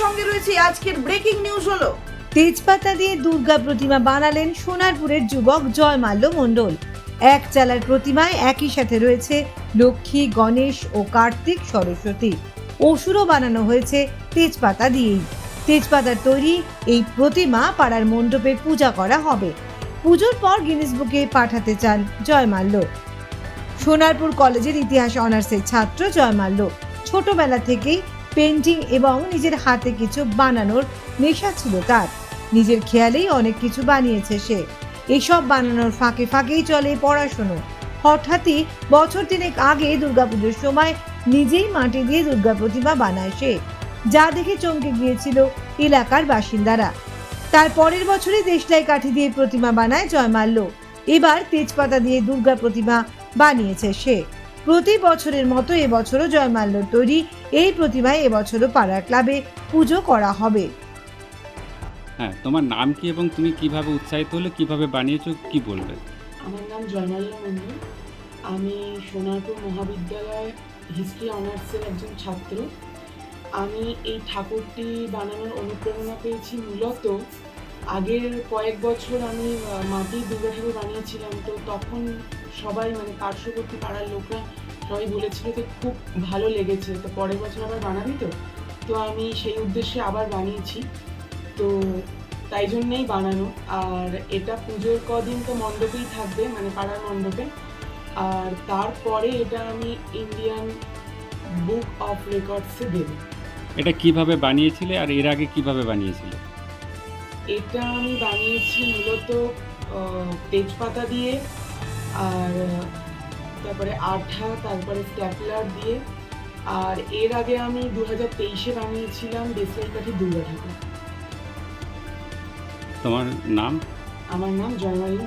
আজকের breaking news হলো। তেজপাতা দিয়ে দুর্গা প্রতিমা বানালেন সোনারপুরের যুবক জয় মাল্য মণ্ডল। এক চালার প্রতিমায় একই সাথে রয়েছে লক্ষ্মী, গণেশ ও কার্তিক সরস্বতী। অসুরও বানানো হয়েছে তেজপাতা দিয়েই। তেজপাতার তৈরি এই প্রতিমা পাড়ার মণ্ডপে পূজা করা হবে। পুজোর পর গিনেস বুকে পাঠাতে চান জয় মাল্য সোনারপুর কলেজের ইতিহাস অনার্সের ছাত্র জয় মাল্য ছোটবেলা থেকেই পেন্টিং এবং নিজের হাতে কিছু বানানোর নেশা ছিল তার। নিজের খেয়ালেই অনেক কিছু বানিয়েছে সে। এসব বানানোর ফাঁকে ফাঁকেই চলে পড়াশুনো। হঠাৎই বছর তিনেক আগে দুর্গাপুজোর সময় নিজেই মাটি দিয়ে দুর্গা প্রতিমা বানায় সে, যা দেখে চমকে গিয়েছিল এলাকার বাসিন্দারা। তার পরের বছরই দেশলাই কাঠি দিয়ে প্রতিমা বানায় জয়মাল্য। এবার তেজপাতা দিয়ে দুর্গা প্রতিমা বানিয়েছে সে। প্রতি বছরের মতো এবছরও জয়মাল্যর তৈরি এই প্রতিমায় এবছরও পাড়া ক্লাবে পুজো করা হবে। হ্যাঁ তোমার নাম কি এবং তুমি কীভাবে উৎসাহিত হলে কীভাবে বানিয়েছো কি বলবে? আমার নাম জয়মাল্য মন্ডল। আমি সোনারপুর মহাবিদ্যালয় হিস্ট্রি অনার্সের একজন ছাত্র। আমি এই ঠাকুরটি বানানোর অনুপ্রেরণা পেয়েছি মূলত আগের কয়েক বছর আমি মাটির দুর্গা ঠাকুর বানিয়েছিলাম, তো তখন সবাই মানে পার্শ্ববর্তী পাড়ার লোকরা সবাই বলেছিল যে খুব ভালো লেগেছে। তো পরের বছর আবার বানাবি তো? তো আমি সেই উদ্দেশ্যে আবার বানিয়েছি। তো তাই জন্যেই বানানো। আর এটা পুজোর কদিন তো মণ্ডপেই থাকবে মানে পাড়ার মণ্ডপে। আর তারপরে এটা আমি ইন্ডিয়ান বুক অফ রেকর্ডসে দেব। এটা কীভাবে বানিয়েছিলে আর এর আগে কীভাবে বানিয়েছিলে? এটা আমি বানিয়েছি মূলত তেজপাতা দিয়ে আর তারপরে আঠা তারপরে স্ট্যাপলার দিয়ে। আর এর আগে আমি দু হাজার তেইশে বানিয়েছিলাম দেশলাই কাঠি দুর্গা ঠাকুর। তোমার নাম? আমার নাম জয়মালী